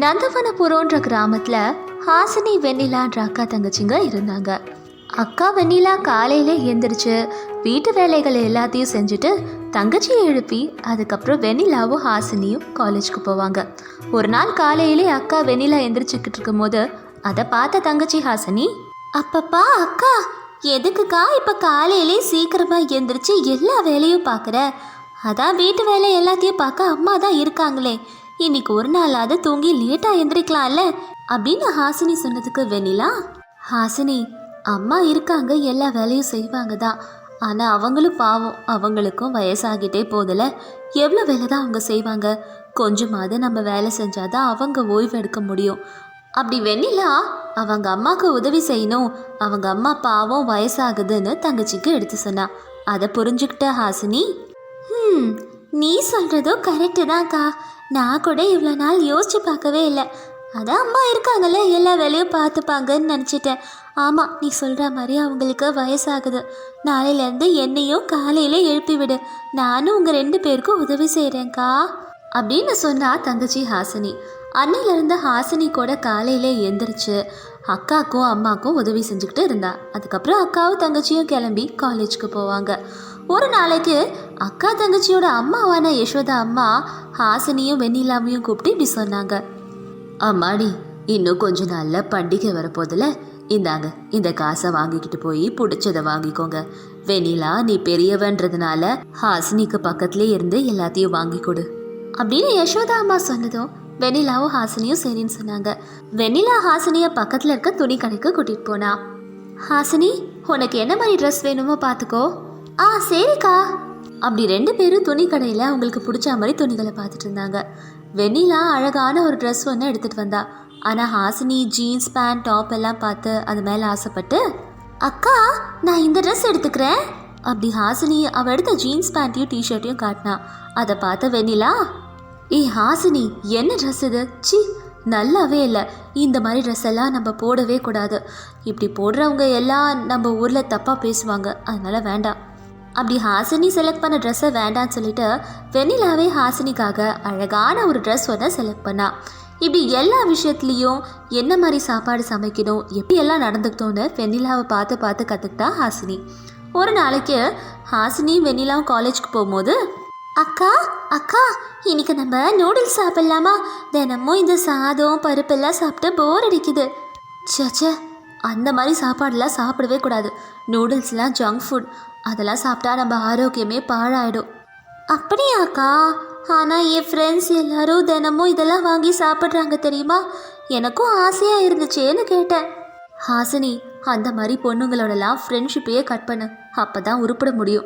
நந்தவனபுரம்ன்ற கிராமத்தில் ஹாசினி வெண்ணிலான்ற அக்கா தங்கச்சிங்க இருந்தாங்க. அக்கா வெண்ணிலா காலையில எந்திரிச்சு வீட்டு வேலைகள் எல்லாத்தையும் செஞ்சுட்டு தங்கச்சியை எழுப்பி அதுக்கப்புறம் வெண்ணிலாவும் ஹாசினியும் காலேஜ்க்கு போவாங்க. ஒரு நாள் காலையிலே அக்கா வெண்ணிலா எந்திரிச்சுக்கிட்டு இருக்கும்போது அதை பார்த்த தங்கச்சி ஹாசினி அப்பப்பா அக்கா எதுக்குக்கா இப்போ காலையிலே சீக்கிரமா எந்திரிச்சு எல்லா வேலையும் பார்க்குற? அதான் வீட்டு வேலை எல்லாத்தையும் பார்க்க அம்மா தான் இருக்காங்களே இன்னைக்கு ஒரு நாளாவது தூங்கி லேட்டாக எந்திரிக்கலாம்ல? அப்படின்னு ஹாசினி சொன்னதுக்கு வெண்ணிலா ஹாசினி அம்மா இருக்காங்க எல்லா வேலையும் செய்வாங்க தான். ஆனால் அவங்களும் பாவம் அவங்களுக்கும் வயசாகிட்டே போதில். எவ்வளோ வேலை தான் அவங்க செய்வாங்க? கொஞ்சமாவது நம்ம வேலை செஞ்சாதான் அவங்க ஓய்வு எடுக்க முடியும். அப்படி வெண்ணிலா அவங்க அம்மாவுக்கு உதவி செய்யணும். அவங்க அம்மா பாவம் வயசாகுதுன்னு தங்கச்சிக்கு எடுத்து சொன்னா. அதை புரிஞ்சுக்கிட்ட ஹாசினி ம் நீ சொல்கிறதும் கரெக்டு தான்க்கா. நான் கூட இவ்வளோ நாள் யோசிச்சு பார்க்கவே இல்லை. அதான் அம்மா இருக்காங்கல்ல எல்லா வேலையும் பார்த்துப்பாங்கன்னு நினச்சிட்டேன். ஆமாம் நீ சொல்கிற மாதிரி அவங்களுக்கு வயசாகுது. நாளையிலேருந்து என்னையும் காலையில் எழுப்பி விடு. நானும் உங்கள் ரெண்டு பேருக்கும் உதவி செய்கிறேன்க்கா அப்படின்னு சொன்னா தங்கச்சி ஹாசினி. அன்னையிலேருந்து ஹாசினி கூட காலையில் எந்திரிச்சு அக்காக்கும் அம்மாக்கும் உதவி செஞ்சுக்கிட்டு இருந்தா. அதுக்கப்புறம் அக்காவும் தங்கச்சியும் கிளம்பி காலேஜுக்கு போவாங்க. ஒரு நாளைக்கு அக்கா தங்கச்சியோட அம்மாவான யசோதா அம்மா ஹாசினியும் வெண்ணிலாவையும் கூப்பிட்டு இப்படி சொன்னாங்க. அம்மாடி இன்னும் கொஞ்ச நாள்ல பண்டிகை வரப்போதில் இந்தாங்க இந்த காசை வாங்கிக்கிட்டு போய் பிடிச்சதை வாங்கிக்கோங்க. வெண்ணிலா நீ பெரியவன்றதுனால ஹாசினிக்கு பக்கத்துலேயே இருந்து எல்லாத்தையும் வாங்கி கொடு. அப்படின்னு யசோதா அம்மா சொன்னதும் வெண்ணிலாவும் ஹாசினியும் சரின்னு சொன்னாங்க. வெண்ணிலா ஹாசினியை பக்கத்தில் இருக்க துணி கடைக்கு கூட்டிகிட்டு போனா ஹாசினி உனக்கு என்ன மாதிரி ட்ரெஸ் வேணுமோ பார்த்துக்கோ ஆ சரிக்கா. அப்படி ரெண்டு பேரும் துணி கடையில் அவங்களுக்கு பிடிச்ச மாதிரி துணிகளை பார்த்துட்டு இருந்தாங்க. வெண்ணிலா அழகான ஒரு ட்ரெஸ் ஒன்று எடுத்துகிட்டு வந்தா. ஆனால் ஹாசினி ஜீன்ஸ் பேண்ட் டாப் எல்லாம் பார்த்து அது மேலே ஆசைப்பட்டு அக்கா நான் இந்த ட்ரெஸ் எடுத்துக்கிறேன். அப்படி ஹாசினி அவள் எடுத்த ஜீன்ஸ் பேண்ட்டையும் டிஷர்ட்டையும் காட்டினா. அதை பார்த்த வெண்ணிலா ஏய் ஹாசினி என்ன ட்ரெஸ் இது? சி நல்லாவே இல்லை. இந்த மாதிரி ட்ரெஸ் எல்லாம் நம்ம போடவே கூடாது. இப்படி போடுறவங்க எல்லாம் நம்ம ஊரில் தப்பாக பேசுவாங்க. அதனால வேண்டாம். அப்படி ஹாசினி செலக்ட் பண்ண ட்ரெஸ்ஸை வேண்டான்னு சொல்லிட்டு வெண்ணிலாவே ஹாசினிக்காக அழகான ஒரு ட்ரெஸ் ஒன்று செலக்ட் பண்ணா. இப்படி எல்லா விஷயத்துலேயும் என்ன மாதிரி சாப்பாடு சமைக்கணும் எப்படி எல்லாம் நடந்துக்கிட்டோன்னு வெண்ணிலாவை பார்த்து பார்த்து கற்றுக்கிட்டா ஹாசினி. ஒரு நாளைக்கு ஹாசினி வெண்ணிலாவும் காலேஜ்க்கு போகும்போது அக்கா அக்கா இன்னைக்கு நம்ம நூடுல்ஸ் சாப்பிட்லாமா? தினமும் இந்த சாதம் பருப்பெல்லாம் சாப்பிட்டு போர் அடிக்குது. சச்சா அந்த மாதிரி சாப்பாடெல்லாம் சாப்பிடவே கூடாது. நூடுல்ஸ்லாம் ஜங்க் ஃபுட் அதெல்லாம் சாப்பிட்டா நம்ம ஆரோக்கியமே பாழாயிடும். அப்படியாக்கா ஆனால் என் ஃப்ரெண்ட்ஸ் எல்லாரும் தினமும் இதெல்லாம் வாங்கி சாப்பிட்றாங்க தெரியுமா? எனக்கும் ஆசையாக இருந்துச்சேன்னு கேட்டேன். ஹாசினி அந்த மாதிரி பொண்ணுங்களோடலாம் ஃப்ரெண்ட்ஷிப்பையே கட் பண்ணு. அப்போ தான் உருப்பிட முடியும்.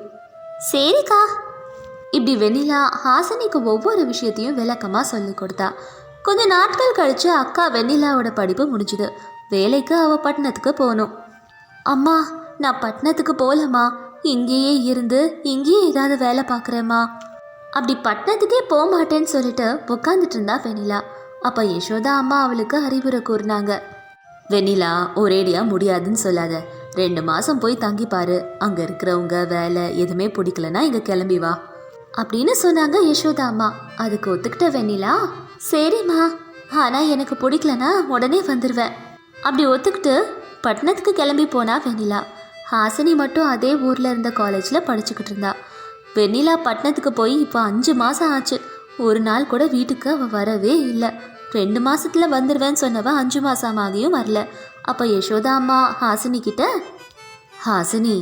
சரிக்கா. இப்படி வெண்ணிலா ஹாசினிக்கு ஒவ்வொரு விஷயத்தையும் விளக்கமாக சொல்லி கொடுத்தா. கொஞ்ச நாட்கள் கழித்து அக்கா வெண்ணிலாவோட படிப்பு முடிஞ்சுது. வேலைக்கு அவ பட்டணத்துக்கு போகணும். அம்மா நான் பட்டணத்துக்கு போகலம்மா. இங்கேயே இருந்து இங்கேயே ஏதாவது வேலை பார்க்குறேம்மா. அப்படி பட்டணத்துக்கே போக மாட்டேன்னு சொல்லிட்டு உட்காந்துட்டு இருந்தா வெண்ணிலா. அப்போ யசோதா அம்மா அவளுக்கு அறிவுரை கூறினாங்க. வெண்ணிலா ஒரேடியாக முடியாதுன்னு சொல்லாத. ரெண்டு மாதம் போய் தங்கி பாரு இருக்கிறவங்க வேலை எதுவுமே பிடிக்கலன்னா இங்கே கிளம்பி வா. அப்படின்னு சொன்னாங்க யசோதா அம்மா. அதுக்கு ஒத்துக்கிட்ட வெண்ணிலா சரிம்மா. ஆனால் எனக்கு பிடிக்கலனா உடனே வந்துடுவேன் அப்படி ஒத்துக்கிட்டு பட்டணத்துக்கு கிளம்பி போனா வெண்ணிலா. ஹாசினி மட்டும் அதே ஊரில் இருந்த காலேஜில் படிச்சுக்கிட்டு இருந்தா. வெண்ணிலா பட்டணத்துக்கு போய் இப்போ அஞ்சு மாதம் ஆச்சு. ஒரு நாள் கூட வீட்டுக்கு அவள் வரவே இல்லை. ரெண்டு மாதத்தில் வந்துடுவேன்னு சொன்னவ அஞ்சு மாதம் ஆகியும் வரல. அப்போ யசோதா அம்மா ஹாசினி கிட்ட ஹாசினி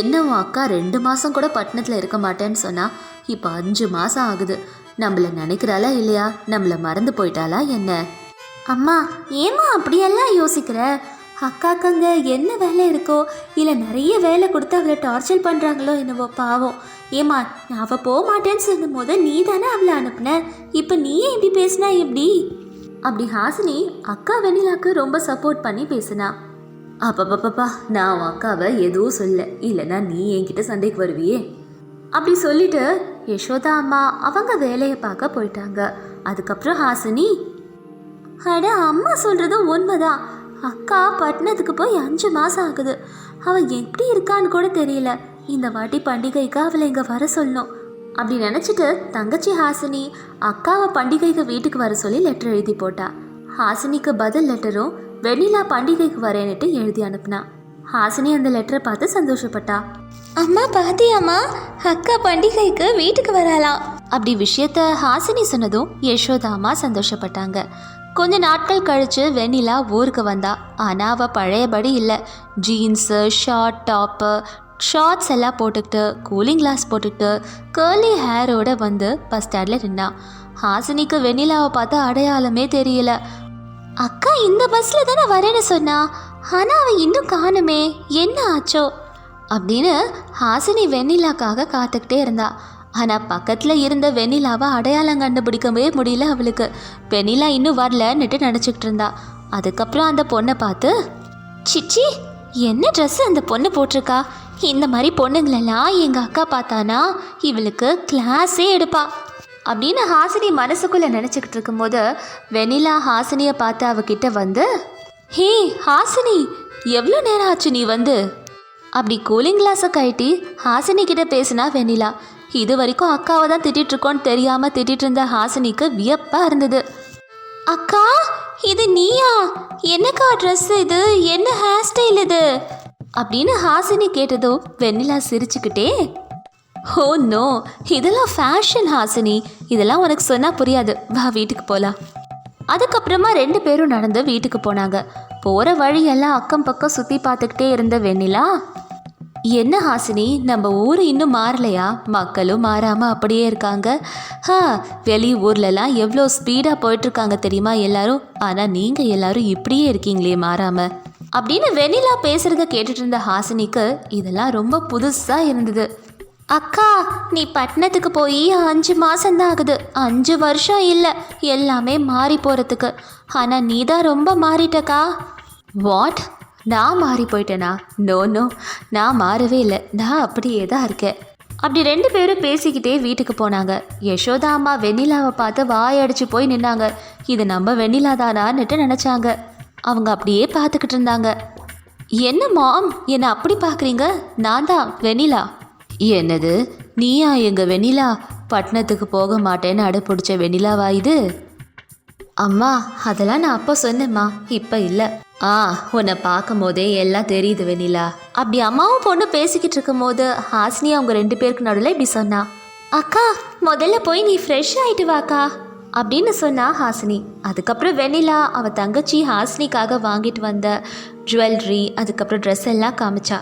என்ன உன் அக்கா ரெண்டு மாதம் கூட பட்டணத்தில் இருக்க மாட்டேன்னு சொன்னா இப்போ அஞ்சு மாதம் ஆகுது. நம்மள நினைக்கிறாளா இல்லையா? நம்மள மறந்து போயிட்டாளா என்ன? அம்மா ஏமா அப்படியெல்லாம் யோசிக்கிற? அக்காக்கு அங்கே என்ன வேலை இருக்கோ இல்லை நிறைய வேலை கொடுத்து அவளை டார்ச்சர் பண்ணுறாங்களோ என்னவோ பாவம். ஏமா நான் அவள் போக மாட்டேன்னு சொல்லும் போது நீ தானே அவளை அனுப்புன? இப்போ நீயே இப்படி பேசினா எப்படி? அப்படி ஹாசினி அக்கா வெண்ணிலாக்கு ரொம்ப சப்போர்ட் பண்ணி பேசினா. அப்பப்பப்பா நான் அவன் அக்காவை எதுவும் சொல்ல இல்லைன்னா நீ என்கிட்ட சண்டைக்கு வருவியே? அப்படி சொல்லிட்டு யசோதா அம்மா அவங்க வேலையை பார்க்க போயிட்டாங்க. அதுக்கப்புறம் ஹாசினி அட அம்மா சொல்கிறதும் உண்மைதான். அக்கா பட்டணத்துக்கு போய் அஞ்சு மாதம் ஆகுது. அவள் எப்படி இருக்கான்னு கூட தெரியல. இந்த வாட்டி பண்டிகைக்கு அவளை இங்கே வர சொல்லணும். அப்படி நினச்சிட்டு தங்கச்சி ஹாசினி அக்காவை பண்டிகைக்கு வீட்டுக்கு வர சொல்லி லெட்டர் எழுதி போட்டா. ஹாசினிக்கு பதில் லெட்டரும் வெண்ணிலா பண்டிகைக்கு வரேன்னுட்டு எழுதி அனுப்புனா. ஹாசினி அந்த லெட்டரை பார்த்து சந்தோஷப்பட்டா. அம்மா பாத்தியாம்மா? அக்கா பண்டிகைக்கு வீட்டுக்கு வரலாம் அப்படி விஷயத்த ஹாசினி சொன்னதும் யசோதா அம்மா சந்தோஷப்பட்டாங்க. கொஞ்ச நாட்கள் கழிச்சு வெண்ணிலா ஊருக்கு வந்தா. ஆனால் அவள் பழையபடி இல்லை. ஜீன்ஸு ஷார்ட் டாப்பு ஷார்ட்ஸ் எல்லாம் போட்டுக்கிட்டு கூலிங் கிளாஸ் போட்டுக்கிட்டு கேர்லி ஹேரோட வந்து பஸ் ஸ்டாண்டில் நின்னா. ஹாசினிக்கு வெண்ணிலாவை பார்த்து அடையாளமே தெரியல. அக்கா இந்த பஸ்ல தானே வரேன்னு சொன்னா? ஆனால் அவன் இன்னும் காணுமே. என்ன ஆச்சோ? அப்படின்னு ஹாசினி வெண்ணிலாக்காக காத்துக்கிட்டே இருந்தாள் ஆனால் பக்கத்தில் இருந்த வெண்ணிலாவை அடையாளம் கண்டுபிடிக்கவே முடியல அவளுக்கு. வெண்ணிலா இன்னும் வரலன்னுட்டு நினச்சிக்கிட்டு இருந்தா. அதுக்கப்புறம் அந்த பொண்ணை பார்த்து சிச்சி என்ன ட்ரெஸ் அந்த பொண்ணு போட்டிருக்கா? இந்த மாதிரி பொண்ணுங்களெல்லாம் எங்கள் அக்கா பார்த்தானா? இவளுக்கு கிளாஸே எடுப்பா. அப்படின்னு ஹாசினி மனசுக்குள்ளே நினச்சிக்கிட்டு இருக்கும்போது வெனிலா ஹாசினியை பார்த்து அவகிட்ட வந்து ஹே ஹாசினி எவ்வளோ நேரம் ஆச்சு நீ வந்து? அப்படி கூலிங் கிளாஸை கழட்டி ஹாசினி கிட்ட பேசினா வெனிலா இது வரைக்கும் அக்காவை தான் திட்டிட்டு இருக்கோன்னு தெரியாமல் திட்டிட்டு இருந்த ஹாசினிக்கு வியப்பாக இருந்தது. அக்கா இது நீயா? என்னக்கா ட்ரெஸ் இது? என்ன ஹேர் ஸ்டைல் இது? அப்படின்னு ஹாசினி கேட்டதும் வெண்ணிலா சிரிச்சுக்கிட்டே ஓ நோ இதெல்லாம் ஃபேஷன் ஹாசினி. இதெல்லாம் உனக்கு சொன்னால் புரியாது. வா வீட்டுக்கு போகலாம் அதுக்கப்புறமா ரெண்டு பேரும் நடந்து வீட்டுக்கு போனாங்க. போகிற வழியெல்லாம் அக்கம் பக்கம் சுற்றி பார்த்துக்கிட்டே இருந்த வெண்ணிலா என்ன ஹாசினி நம்ம ஊர் இன்னும் மாறலையா? மக்களும் மாறாமல் அப்படியே இருக்காங்க. ஹா வெளி ஊர்லலாம் எவ்வளோ ஸ்பீடாக போயிட்டுருக்காங்க தெரியுமா எல்லாரும்? ஆனால் நீங்கள் எல்லாரும் இப்படியே இருக்கீங்களே மாறாமல் அப்படின்னு வெண்ணிலா பேசுகிறத கேட்டுட்டு இருந்த ஹாசினிக்கு இதெல்லாம் ரொம்ப புதுசாக இருந்தது. அக்கா நீ பட்டணத்துக்கு போய் அஞ்சு மாசம்தான் ஆகுது. அஞ்சு வருஷம் இல்லை எல்லாமே மாறி போகிறதுக்கு ஆனால் நீ தான் ரொம்ப மாறிட்டக்கா. வாட் நான் மாறி போயிட்டேனா? No no. நான் மாறவே இல்லை. நான் அப்படியே தான் இருக்கேன். அப்படி ரெண்டு பேரும் பேசிக்கிட்டே வீட்டுக்கு போனாங்க. யசோதா அம்மா வெண்ணிலாவை பார்த்து வாயடிச்சு போய் நின்னாங்க. இது நம்ம வெண்ணிலா தானான்னுட்டு நினச்சாங்க. அவங்க அப்படியே பார்த்துக்கிட்டு இருந்தாங்க. என்ன மாம்? என்னை அப்படி பார்க்குறீங்க? நான் தான் வெண்ணிலா. என்னது? நீயா எங்கள் வெண்ணிலா? பட்டணத்துக்கு போக மாட்டேன்னு அடைப்பிடிச்ச வெண்ணிலாவா இது? அம்மா அதெல்லாம் நான் அப்போ சொன்னேம்மா. இப்போ இல்லை. ஆ உன்னை பார்க்கும் போதே எல்லாம் தெரியுது வெண்ணிலா. அப்படி அம்மாவும் பொண்ணு பேசிக்கிட்டு இருக்கும் போது ஹாசினி அவங்க ரெண்டு பேருக்கு நடுவில் இப்படி சொன்னா. அக்கா முதல்ல போய் நீ ஃப்ரெஷ் ஆயிட்டு வாக்கா அப்படின்னு சொன்னா ஹாசினி. அதுக்கப்புறம் வெண்ணிலா அவ தங்கச்சி ஹாசினிக்காக வாங்கிட்டு வந்த ஜுவல்லரி அதுக்கப்புறம் ட்ரெஸ் எல்லாம் காமிச்சா.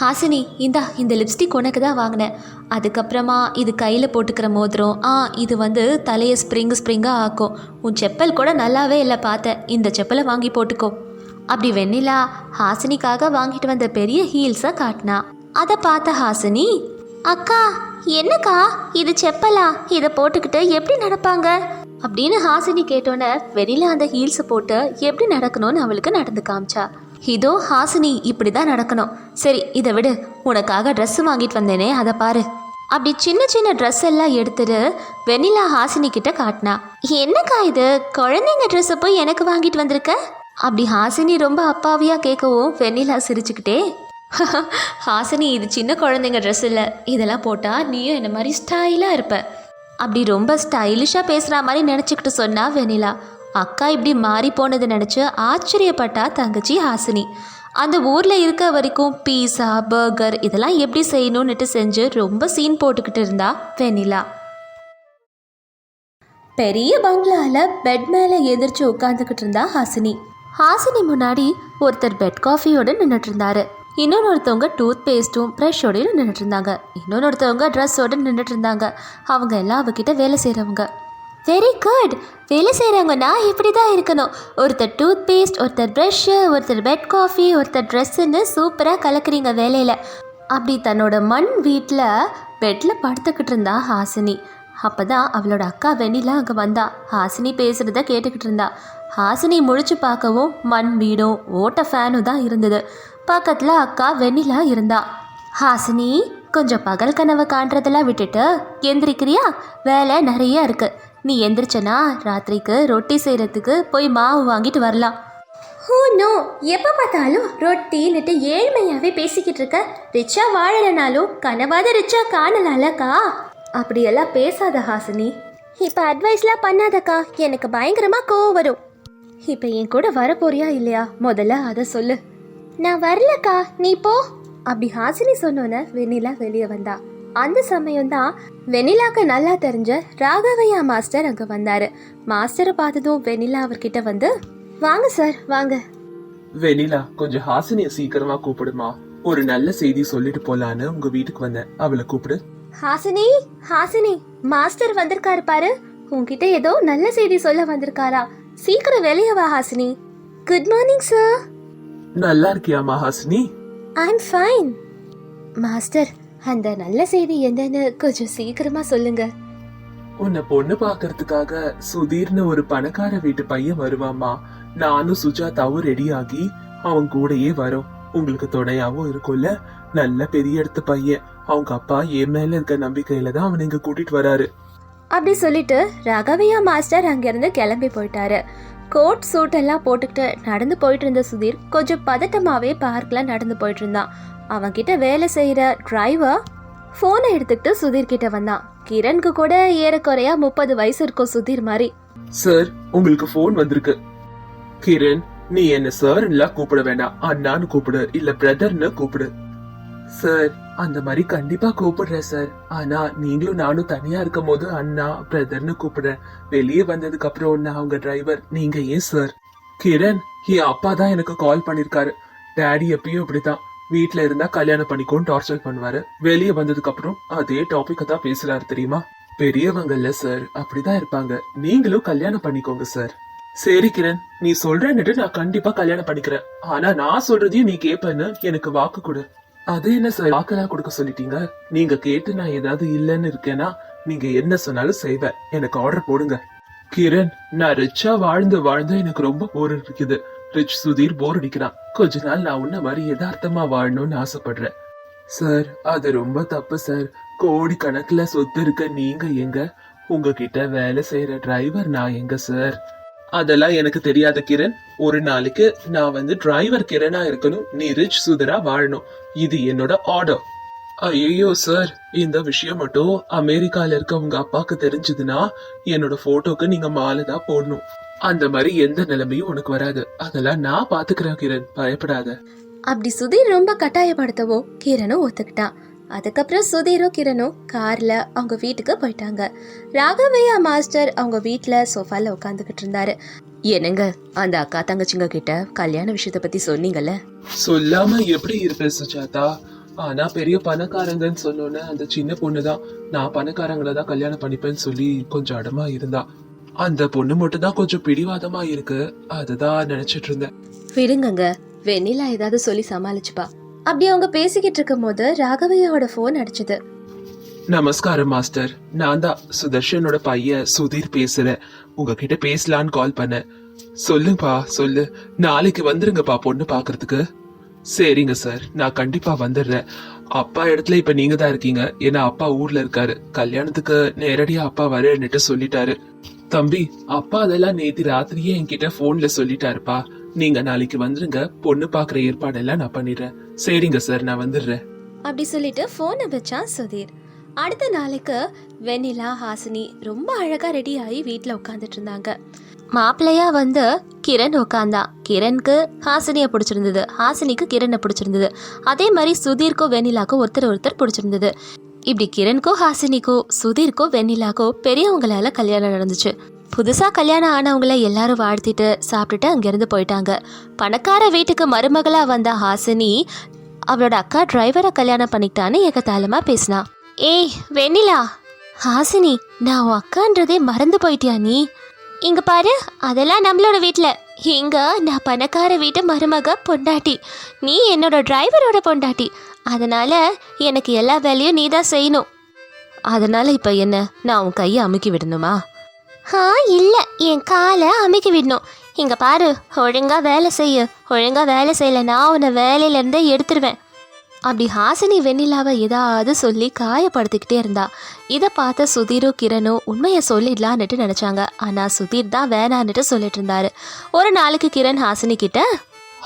ஹாசினி இந்தா இந்த லிப்ஸ்டிக் உனக்கு தான் வாங்கினேன். அதுக்கப்புறமா இது கையில் போட்டுக்கிற மோதிரம். ஆ இது வந்து தலையை ஸ்ப்ரிங் ஸ்ப்ரிங்காக ஆக்கும். உன் செப்பல் கூட நல்லாவே இல்லை பார்த்தேன். இந்த செப்பலை வாங்கி போட்டுக்கோ. அப்படி வெண்ணிலா ஹாசினிக்காக வாங்கிட்டு வந்த பெரிய ஹீல்ஸை காட்டினா. அதை பார்த்த ஹாசினி அக்கா என்னக்கா? இது செப்பலா? இதை போட்டுக்கிட்டு எப்படி நடப்பாங்க? அப்படின்னு ஹாசினி கேட்டோன்னே வெளியில் அந்த ஹீல்ஸை போட்டு எப்படி நடக்கணும்னு அவளுக்கு நடந்து காமிச்சா. இதோ ஹாசினி இப்படி தான் நடக்கணும். சரி இதை விடு. உனக்காக ட்ரெஸ் வாங்கிட்டு வந்தேனே அதை பாரு. அப்படி சின்ன சின்ன ட்ரெஸ் எல்லாம் எடுத்துட்டு வெண்ணிலா ஹாசினி கிட்ட காட்டினா என்னக்கா இது? குழந்தைங்க ட்ரெஸ்ஸை போய் எனக்கு வாங்கிட்டு வந்திருக்க? அப்படி ஹாசினி ரொம்ப அப்பாவியா கேட்கவும் வெண்ணிலா சிரிச்சுக்கிட்டே ஹாசினி இது சின்ன குழந்தைங்க ட்ரெஸ் இல்லை. இதெல்லாம் போட்டால் நீயும் என்ன மாதிரி ஸ்டைலாக இருப்ப. அப்படி ரொம்ப ஸ்டைலிஷாக பேசுகிற மாதிரி நினச்சிக்கிட்டு சொன்னா வெண்ணிலா. அக்கா இப்படி மாறி போனதை நினச்சி ஆச்சரியப்பட்டா தங்கச்சி ஹாசினி. அந்த ஊரில் இருக்க வரைக்கும் பீஸா பர்கர் இதெல்லாம் எப்படி செய்யணும்னுட்டு செஞ்சு ரொம்ப சீன் போட்டுக்கிட்டு இருந்தா வெனிலா பெரிய பங்களால பெட் மேலே எதிர்த்து உட்காந்துக்கிட்டு இருந்தா ஹாசினி. ஹாசினி முன்னாடி ஒருத்தர் பெட் காஃபியோட நின்றுட்டு இருந்தாரு. இன்னொன்று ஒருத்தவங்க டூத் பேஸ்ட்டும் ப்ரெஷ்ஷோடையும் நின்றுட்டு இருந்தாங்க. இன்னொன்று ஒருத்தவங்க ட்ரெஸ்ஸோட நின்றுட்டு இருந்தாங்க. அவங்க எல்லாம் அவகிட்ட வேலை செய்கிறவங்க வெரி குட் வேலை செய்கிறவங்கன்னா இப்படி தான் இருக்கணும். ஒருத்தர் டூத் பேஸ்ட் ஒருத்தர் ப்ரஷ்ஷு ஒருத்தர் பெட் காஃபி ஒருத்தர் ட்ரெஸ்ஸுன்னு சூப்பராக கலக்குறீங்க வேலையில். அப்படி தன்னோட மண் வீட்டில் பெட்டில் படுத்துக்கிட்டு இருந்தா ஹாசினி. அப்போ தான் அவளோட அக்கா வெண்ணிலா அங்கே வந்தா. ஹாசினி பேசுகிறத கேட்டுக்கிட்டு இருந்தா. ஹாசினி முழிச்சு பார்க்கவும் மண் வீடும் ஓட்ட ஃபேனும் தான் இருந்தது. பக்கத்தில் அக்கா வெண்ணிலா இருந்தா. ஹாசினி கொஞ்சம் பகல் கனவை காண்றதெல்லாம் விட்டுட்டு எந்திரிக்கிறியா? வேலை நிறைய இருக்குது நீ எந்திரிச்சனா? ராத்திரிக்கு ரொட்டி செய்கிறதுக்கு போய் மாவு வாங்கிட்டு வரலாம். Who know. எப்போ பார்த்தாலும் ரொட்டின்னுட்டு ஏழ்மையாகவே பேசிக்கிட்டு இருக்க. ரிச்சா வாழலைனாலும் கனவாத ரிச்சா காணலாம்லக்கா அப்படியெல்லாம் பேசாத ஹாசினி. இப்போ அட்வைஸ்லாம் பண்ணாதக்கா. எனக்கு பயங்கரமாக கோவம் வரும். இப்போ என் கூட வரப்போறியா இல்லையா? முதல்ல அதை சொல்லு. நான் வரலக்கா. நீ போ. அப்படி ஹாசினி சொன்னோன்னே வெண்ணிலா வெளியே வந்தா. அந்த சமயம் தான் வெண்ணிலாக்கு நல்லா தெரிஞ்ச ராகவையா மாஸ்டர் அங்கே வந்தாரு. மாஸ்டரை பார்த்ததும் வெண்ணிலா அவர்கிட்ட வந்து வாங்க சார் வாங்க. வெனிலா கொஞ்சம் ஹாசினிய சீக்கிரமா கூப்பிடுமா. ஒரு நல்ல செய்தி சொல்லிட்டு போலான்னு உங்க வீட்டுக்கு வந்தேன். அவளை கூப்பிடு. ஹாசினி ஹாசினி மாஸ்டர் வந்திருக்காரு பாரு. உன்கிட்ட ஏதோ நல்ல செய்தி சொல்ல வந்திருக்காரா. சீக்கிரம் வெளியே வா ஹாசினி. குட் மார்னிங் சார் நல்லா இருக்கியாமா Hasini? I am fine master அந்த நல்ல செய்தி என்னன்னு கொஞ்சம் சீக்கிரமா சொல்லுங்க. உன்னை பொண்ணு பாக்குறதுக்காக சுதீர்னு ஒரு பணக்கார வீட்டு பையன் வருவாமா நானும் சுஜாதாவும் ரெடி ஆகி அவன் கூடயே வரோம். உங்களுக்கு துணையாவும் இருக்கும்ல? நல்ல பெரிய இடத்து பையன். அவங்க அப்பா என் மேல இருக்க நம்பிக்கையில தான் அவனை இங்க கூட்டிட்டு வராரு. அப்படி சொல்லிட்டு ராகவையா மாஸ்டர் அங்கிருந்து கிளம்பி போயிட்டாரு. கோட் சூட் எல்லாம் போட்டுக்கிட்டு நடந்து போயிட்டு இருந்த சுதீர் கொஞ்சம் பதட்டமாவே பார்க்ல நடந்து போயிட்டு இருந்தான் அவன் கிட்ட வேலை செய்யற டிரைவர் போனை எடுத்துக்கிட்டு சுதீர் கிட்ட வந்தான். கிரண்க்கு கூட ஏறக்குறையா முப்பது வயசு இருக்கும் சுதீர் மாதிரி. சார் உங்களுக்கு ஃபோன் வந்திருக்கு. கிரண் நீ என்ன சார் கூப்பிட வேண்டாம் அண்ணான்னு கூப்பிடு இல்ல பிரதர்னு கூப்பிடு. சார் அந்த மாதிரி கண்டிப்பா கூப்பிடுறேன் சார். ஆனா நீங்களும் நானும் தனியா இருக்கும் போது அண்ணா பிரதர்னு கூப்பிடுறேன். வெளியே வந்ததுக்கு அப்புறம் நான் உங்க டிரைவர் நீங்க ஏன் சார்? கிரண் என் அப்பா தான் எனக்கு கால் பண்ணிருக்காரு. டேடி எப்பயும் இப்படிதான் வீட்ல இருந்தா கல்யாணம் பண்ணிக்கோன்னு டார்ச்சர் பண்ணுவாரு. வெளியே வந்ததுக்கு அப்புறம் அதே டாபிக் தான் பேசுறாரு தெரியுமா? பெரியவங்கல்ல சார் அப்படிதான் இருப்பாங்க. நீங்களும் கல்யாணம் பண்ணிக்கோங்க சார். சரி கிரண் நீ சொல்றேன்னுட்டு நான் கண்டிப்பா கல்யாணம் பண்ணிக்கிறேன். ஆனா நான் சொல்றதையும் நீ கேப்பன்னு எனக்கு வாக்கு கொடு. அது என்ன சார் வாக்கெல்லாம் கொடுக்க சொல்லிட்டீங்க? நீங்க கேட்டு நான் ஏதாவது இல்லைன்னு இருக்கேன்னா நீங்க என்ன சொன்னாலும் செய்வேன் எனக்கு ஆர்டர் போடுங்க. கிரண் நான் ரிச்சா வாழ்ந்து வாழ்ந்து எனக்கு ரொம்ப போர் இருக்குது. ரிச் சுதீர் போர் அடிக்கிறான். கொஞ்ச நாள் நான் உன்ன மாதிரி யதார்த்தமா வாழணும்னு ஆசைப்படுறேன். சார் அது ரொம்ப தப்பு சார். கோடி கணக்குல சொத்து இருக்க நீங்க எங்க? உங்ககிட்ட வேலை செய்யற டிரைவர் நான் எங்க சார்? அதெல்லாம் எனக்கு தெரியாத கிரண் ஒரு நாளைக்கு நான் வந்து டிரைவர் கிரணா இருக்கணும். நீ ரிச் சுதரா வாழணும். இது என்னோட ஆர்டர் ஐயோ சார் இந்த விஷயம் மட்டும் அமெரிக்கால இருக்க உங்க அப்பாக்கு தெரிஞ்சதுன்னா என்னோட போட்டோக்கு நீங்க மாலை தான் போடணும். அந்த மாதிரி எந்த நிலைமையும் உனக்கு வராது. அதெல்லாம் நான் பாத்துக்கிறேன் கிரண். பயப்படாத. அப்படி சுதீர் ரொம்ப கட்டாயப்படுத்தவோ கிரணும் ஒத்துக்கிட்டான். அதுக்கப்புறம் சுதீரும் கிரணும் கார்ல அவங்க வீட்டுக்கு போயிட்டாங்க. ராகவையா மாஸ்டர் அவங்க வீட்ல சோஃபால உட்காந்துக்கிட்டு இருந்தாரு. என்னங்க அந்த அக்கா தங்கச்சிங்க கிட்ட கல்யாண விஷயத்த பத்தி சொன்னீங்கல்ல? சொல்லாம எப்படி இருப்பேன் சுஜாதா? ஆனா பெரிய பணக்காரங்கன்னு சொன்னோன்னே அந்த சின்ன பொண்ணுதான் நான் பணக்காரங்கள தான் கல்யாணம் பண்ணிப்பேன்னு சொல்லி கொஞ்சம் அடமா இருந்தா. அந்த பொண்ணு மட்டும் தான் கொஞ்சம் பிடிவாதமா இருக்கு. அதுதான் நினைச்சிட்டு இருந்தேன். விடுங்கங்க வெண்ணிலா ஏதாவது சொல்லி சமாளிச்சுப்பா. அப்படி அவங்க பேசிக்கிட்டு இருக்கும்போது ராகவையாவோட ஃபோன் அடிச்சது. நமஸ்காரம் மாஸ்டர். நான் தான் சுதர்ஷனோட பையன் சுதீர் பேசுறேன். உங்ககிட்ட பேசலான்னு கால் பண்ணேன். சொல்லுப்பா சொல்லு. நாளைக்கு வந்துருங்கப்பா பொண்ணு பாக்குறதுக்கு சரிங்க சார் நான் கண்டிப்பா வந்துடுறேன். அப்பா இடத்துல இப்ப நீங்க தான் இருக்கீங்க. ஏன்னா அப்பா ஊர்ல இருக்காரு. கல்யாணத்துக்கு நேரடியா அப்பா வரேன்னுட்டு சொல்லிட்டாரு. தம்பி அப்பா அதெல்லாம் நேத்து ராத்திரியே என்கிட்ட போன்ல சொல்லிட்டாருப்பா. நீங்க நாளைக்கு வந்துருங்க. பொண்ணு பாக்குற ஏற்பாடெல்லாம் நான் பண்ணிடுறேன். சரிங்க சார் நான் வந்துடுறேன். அப்படி சொல்லிட்டு ஃபோனை வச்சான் சுதீர். அடுத்த நாளைக்கு வெண்ணிலா ஹாசினி ரொம்ப அழகா ரெடி ஆகி வீட்டில் உட்காந்துட்டு இருந்தாங்க. மாப்பிள்ளையா வந்து கிரண் உட்காந்தான் கிரணுக்கு ஹாசினியை பிடிச்சிருந்தது. ஹாசினிக்கு கிரனை பிடிச்சிருந்தது. அதே மாதிரி சுதீர்க்கோ வெண்ணிலாக்கும் ஒருத்தர் ஒருத்தர் பிடிச்சிருந்தது. இப்படி கிரண்கோ ஹாசினிக்கோ சுதீர்க்கோ வெண்ணிலாக்கோ பெரியவங்களால கல்யாணம் நடந்துச்சு. புதுசாக கல்யாணம் ஆனவங்கள எல்லாரும் வாழ்த்திட்டு சாப்பிட்டுட்டு அங்கேருந்து போயிட்டாங்க. பணக்கார வீட்டுக்கு மருமகளாக வந்த ஹாசினி அவளோட அக்கா டிரைவரை கல்யாணம் பண்ணிக்கிட்டான்னு ஏகத்தாளமா பேசினா. ஏய் வெண்ணிலா ஹாசினி நான் உன் அக்கான்றதே மறந்து போயிட்டியா நீ? இங்க பாரு அதெல்லாம் நம்மளோட வீட்டில் இங்க நான் பணக்கார வீட்டு மருமக பொண்டாட்டி. நீ என்னோட டிரைவரோட பொண்டாட்டி. அதனால எனக்கு எல்லா வேலையும் நீ தான் செய்யணும். அதனால இப்போ என்ன? நான் உன் கையை அமுக்கி விடணுமா? ஆ இல்லை. என் காலை அமைக்க விடணும். இங்கே பாரு ஒழுங்கா வேலை செய்ய. ஒழுங்காக வேலை செய்யலைன்னா உன்னை வேலையிலேருந்தே எடுத்துருவேன். அப்படி ஹாசினி வெண்ணிலாவை ஏதாவது சொல்லி காயப்படுத்திக்கிட்டே இருந்தா இதை பார்த்த சுதீரும் கிரணும் உண்மையை சொல்லிடலான்னுட்டு நினச்சாங்க. ஆனால் சுதீர் தான் வேணான்னுட்டு சொல்லிட்டு இருந்தாரு. ஒரு நாளைக்கு கிரண் ஹாசினி கிட்ட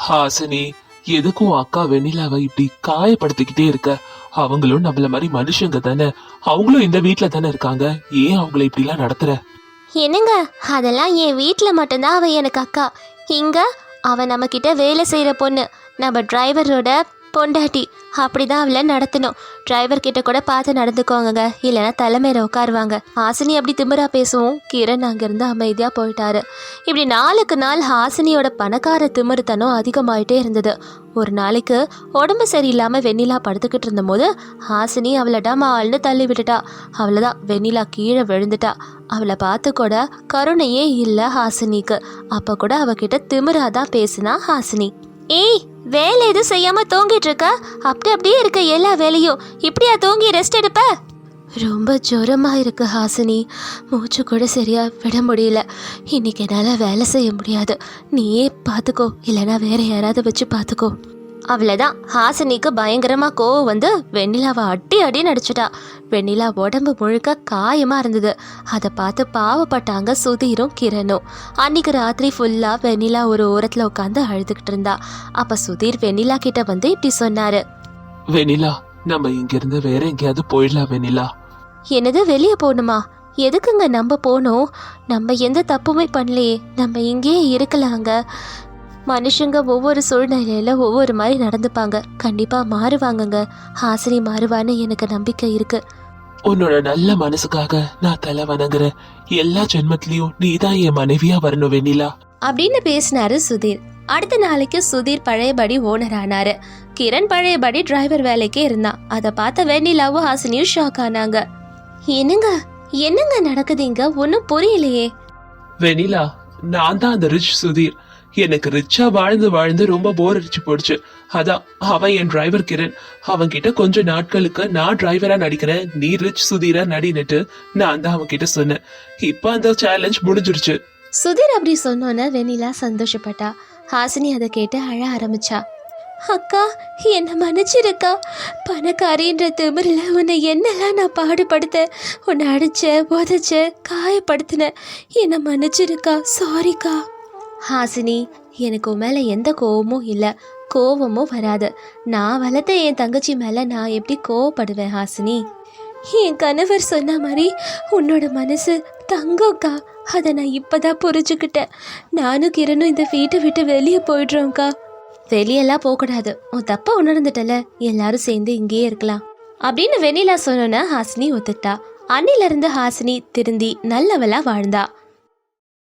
ஹாசினி எதுக்கும் அக்கா வெண்ணிலாவை இப்படி காயப்படுத்திக்கிட்டே இருக்க? அவங்களும் நம்மள மாதிரி மனுஷங்க தானே. அவங்களும் இந்த வீட்டில் தானே இருக்காங்க. ஏன் அவங்கள இப்படிலாம் நடத்துகிற நடத்துற? என்னங்க? அதெல்லாம் என் வீட்டில் மட்டும்தான் அவள் எனக்கு அக்கா. இங்கே அவன் நம்மக்கிட்ட வேலை செய்கிற பொண்ணு. நம்ம டிரைவரோட பொண்டாட்டி. அப்படிதான் அவளை நடத்தணும். டிரைவர் கிட்ட கூட பார்த்து நடந்துக்கோங்க இல்லைன்னா தலைமையில உட்காருவாங்க. ஹாசினி அப்படி திமிரா பேசுவோம் கிரண் அங்கிருந்து அமைதியாக போயிட்டாரு. இப்படி நாளுக்கு நாள் ஹாசினியோட பணக்கார திமிருத்தனம் அதிகமாயிட்டே இருந்தது. ஒரு நாளைக்கு உடம்பு சரியில்லாமல் வெண்ணிலா படுத்துக்கிட்டு இருந்தபோது ஹாசினி அவளை டமால்னு தள்ளி விட்டுட்டா. அவ்வளோதான் வெண்ணிலா கீழே விழுந்துட்டா. அவளை பார்த்து கூட கருணையே இல்லை ஹாசினிக்கு. அப்போ கூட அவகிட்ட திமிராதான் பேசினா ஹாசினி. ஏய் வேலை எதுவும் செய்யாம தூங்கிட்டு இருக்க அப்படி அப்படியே இருக்க எல்லா வேலையும். இப்படியா தூங்கி ரெஸ்ட் எடுப்ப? ரொம்ப ஜுரமா இருக்கு ஹாசினி. மூச்சு கூட சரியா விட முடியல. இன்னைக்கு என்னால் வேலை செய்ய முடியாது. நீயே பார்த்துக்கோ. இல்லைன்னா வேற யாராவது வச்சு பார்த்துக்கோ. அவ்வளோதான் ஹாசினிக்கு பயங்கரமாக கோவம் வந்து வெண்ணிலாவை அடி அடி நடிச்சிட்டா. வெண்ணிலா உடம்பு முழுக்க காயமாக இருந்தது. அதை பார்த்து பாவப்பட்டாங்க சுதீரும் கிரணும். அன்னைக்கு ராத்திரி ஃபுல்லாக வெண்ணிலா ஒரு ஓரத்தில் உட்காந்து அழுதுகிட்டு இருந்தா. அப்போ சுதீர் வெண்ணிலா கிட்ட வந்து இப்படி சொன்னாரு. வெனிலா நம்ம இங்க இருந்து வேற எங்கேயாவது போயிடலாம் வெனிலா என்னது வெளியே போகணுமா? எதுக்குங்க நம்ம போகணும்? நம்ம எந்த தப்புமே பண்ணலையே. நம்ம இங்கேயே இருக்கலாங்க. மனுஷங்க ஒவ்வொரு சூழ்நிலையில ஒவ்வொரு மாதிரி நடந்துப்பாங்க. கண்டிப்பா மாறுவாங்கங்க. ஹாசினி மாறுவான்னு எனக்கு நம்பிக்கை இருக்கு. உன்னோட நல்ல மனசுக்காக நான் தலை வணங்குறேன். எல்லா ஜென்மத்திலயும் நீதான் என் மனைவியா வரணும் வெண்ணிலா. அப்படின்னு பேசினாரு சுதீர். அடுத்த நாளைக்கு சுதீர் பழையபடி ஓனர் ஆனாரு. கிரண் பழையபடி டிரைவர் வேலைக்கே இருந்தான். அதை பார்த்த வெண்ணிலாவும் ஹாசினியும் ஷாக் ஆனாங்க. என்னங்க? என்னங்க நடக்குது இங்க? ஒன்றும் புரியலையே. வெனிலா நான் தான் அந்த ரிச் சுதீர். எனக்கு ரிச்சா வாழ்ந்து வாழ்ந்து ரொம்ப போர் அடிச்சு போடுச்சு அதான் அவன் என் டிரைவர் கிரண். அவன் கிட்ட கொஞ்ச நாட்களுக்கு நான் டிரைவரா நடிக்கிறேன். நீ ரிச் சுதீரா நடினுட்டு நான் தான் அவன் கிட்ட சொன்னேன். இப்ப அந்த சேலஞ்ச் முடிஞ்சிருச்சு. சுதீர் அப்படி சொன்னோன்னே வெண்ணிலா சந்தோஷப்பட்டா. ஹாசினி அதை கேட்டு அழ ஆரம்பிச்சா. அக்கா என்னை மன்னிச்சிருக்கா? பணக்காரின்ற திமிரில் உன்னை என்னெல்லாம் நான் பாடுபடுத்தேன் உன்னை அடிச்ச உதச்ச காயப்படுத்தினேன் என்னை மன்னிச்சிருக்கா? சாரிக்கா ஹாசினி எனக்கு உன் மேலே எந்த கோபமும் இல்லை. கோவமும் வராது. நான் வளர்த்த என் தங்கச்சி மேலே நான் எப்படி கோவப்படுவேன் ஹாசினி? என் கணவர் சொன்ன மாதிரி உன்னோட மனசு தங்கம்க்கா. அதை நான் இப்பதான் புரிஞ்சுக்கிட்டேன். நானும் கிரணும் இந்த வீட்டை விட்டு வெளியே போயிடுறோம்க்கா. வெளியெல்லாம் போகக்கூடாது. உன் தப்பா உணர்ந்துட்டல. எல்லாரும் சேர்ந்து இங்கேயே இருக்கலாம். அப்படின்னு வெண்ணிலா சொன்னோன்னா ஹாசினி ஒத்துக்கிட்டா. அன்னிலிருந்து ஹாசினி திருந்தி நல்லவளா வாழ்ந்தா.